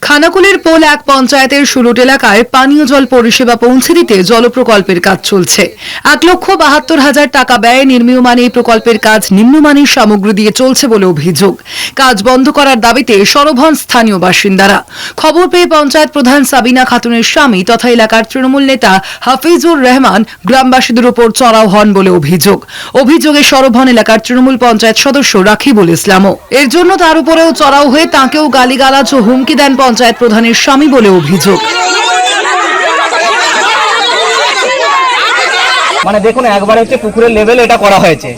খানাকুলের pole এক পঞ্চায়েতের সুরট এলাকায় পানীয় জল পরিষেবা পৌঁছে দিতে জল প্রকল্পের কাজ চলছে। এক লক্ষ বাহাত্তর হাজার টাকা ব্যয়ে নির্মীয়মান এই প্রকল্পের কাজ নিম্নমানের সামগ্রী দিয়ে চলছে বলে অভিযোগ। কাজ বন্ধ করার দাবিতে সরব হন স্থানীয় বাসিন্দারা। খবর পেয়ে পঞ্চায়েত প্রধান সাবিনা খাতুনের স্বামী তথা এলাকার তৃণমূল নেতা হাফিজুর রহমান গ্রামবাসীদের উপর চড়াও হন বলে অভিযোগ। অভিযোগে সরব হন এলাকার তৃণমূল পঞ্চায়েত সদস্য রাখিবুল ইসলামও। এর জন্য তার উপরেও চড়াও হয়ে তাঁকেও গালিগালাজ ও হুমকি দেন পঞ্চায়েত প্রধানের স্বামী বলে অভিযোগ। মানে দেখুন একবার হচ্ছে পুকুরের লেভেল এটা করা হয়েছে।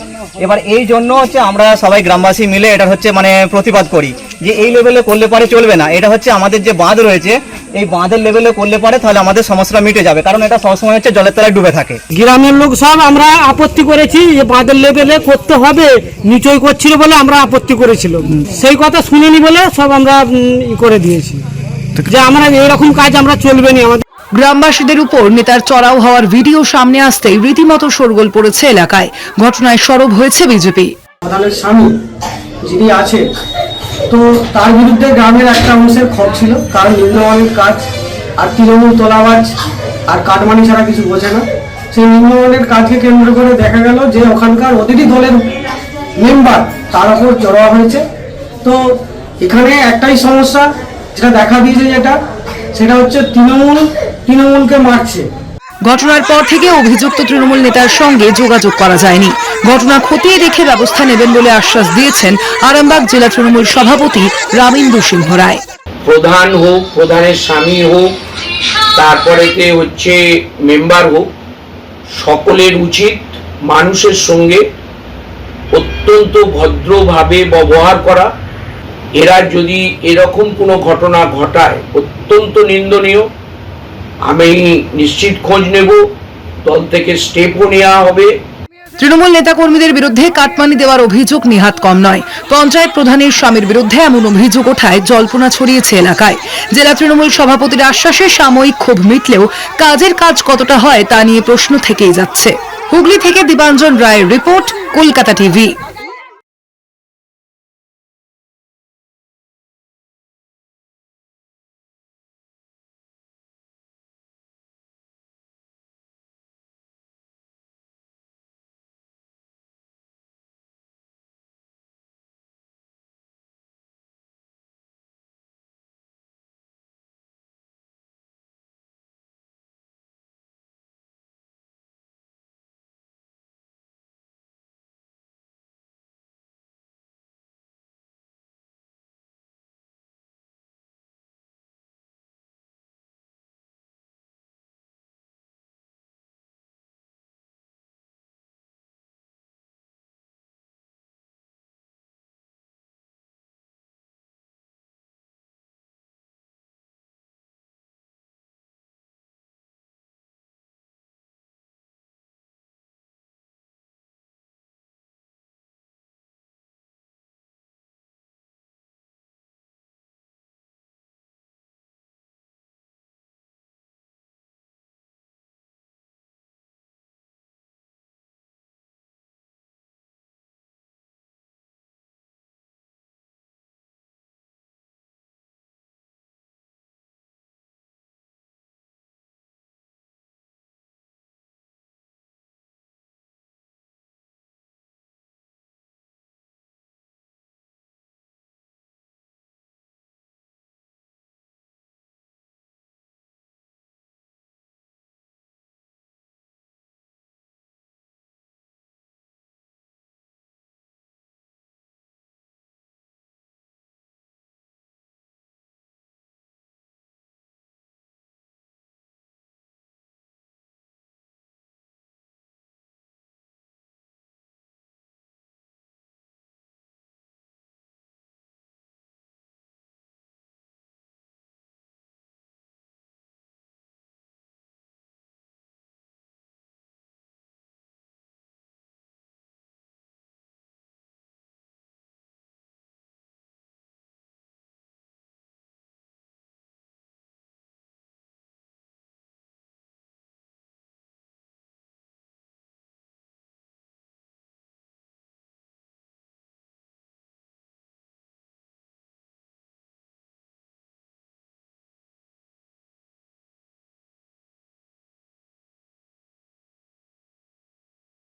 এবার এই জন্য হচ্ছে আমরা সবাই গ্রামবাসী মিলে এটা হচ্ছে মানে প্রতিবাদ করি যে এই লেভেলে করলে পারে চলবে না। এটা হচ্ছে আমাদের যে বাঁধ রয়েছে এই বাঁধের লেভেলে করলে পারে তাহলে আমাদের সমস্যা মিটে যাবে। কারণ এটা সবসময় হচ্ছে জলের তলায় ডুবে থাকে। গ্রামের লোক সব আমরা আপত্তি করেছি যে বাঁধের লেভেলে করতে হবে নিচই করছিল বলে আমরা আপত্তি করেছিল সেই কথা শুনিনি বলে সব আমরা করে দিয়েছি। যে আমরা এরকম কাজ আমরা চলবে না। আমাদের গ্রামবাসীদের উপর নেতার চড়াও হওয়ার ভিডিও সামনে আসতেই রীতিমতো শোরগোল পড়েছে এলাকায়। ঘটনায় সরব হয়েছে বিজেপি। যিনি আছে তো তার বিরুদ্ধে গ্রামের একটা অংশের ক্ষোভ ছিল। কারণ নিম্নমানের কাজ আর তৃণমূল তোলাবাজ আর কাটমানি ছাড়া কিছু বোঝে না। সেই নিম্নমানের কাজকে কেন্দ্র করে দেখা গেল যে ওখানকার অতিথি দলের মেম্বার তার ওপর জড়োয়া হয়েছে। তো এখানে একটাই সমস্যা, যেটা দেখা দিয়েছে যেটা সেটা হচ্ছে তৃণমূল তৃণমূলকে মারছে। ঘটনার পর থেকে অভিযুক্ত তৃণমূল নেতার সঙ্গে যোগাযোগ করা যায়নি। ঘটনা খতিয়ে দেখে ব্যবস্থা নেবেন বলে আশ্বাস দিয়েছেন আরামবাগ জেলা তৃণমূল সভাপতি রামিন্দু সিংহ রায়। প্রধান হোক প্রধানের স্বামী হোক তারপরেতে হচ্ছে মেম্বার হোক সকলের উচিত মানুষের সঙ্গে অত্যন্ত ভদ্রভাবে ব্যবহার করা এরা যদি এরকম কোনো ঘটনা ঘটায়, অত্যন্ত নিন্দনীয়। আমি নিশ্চিত খোঁজ নেব, দল থেকে স্টেপও নেওয়া হবে। তৃণমূল নেতাকর্মীদের বিরুদ্ধে কাটমানি দেওয়ার অভিযোগ নিহাত কম নয়। পঞ্চায়েত প্রধানের স্বামীর বিরুদ্ধে এমন অভিযোগ ওঠায় জল্পনা ছড়িয়েছে এলাকায়। জেলা তৃণমূল সভাপতির আশ্বাসে সাময়িক ক্ষোভ মিটলেও কাজের কাজ কতটা হয় তা নিয়ে প্রশ্ন থেকেই যাচ্ছে। হুগলি থেকে দীপাঞ্জন রায়ের রিপোর্ট, কলকাতা টিভি।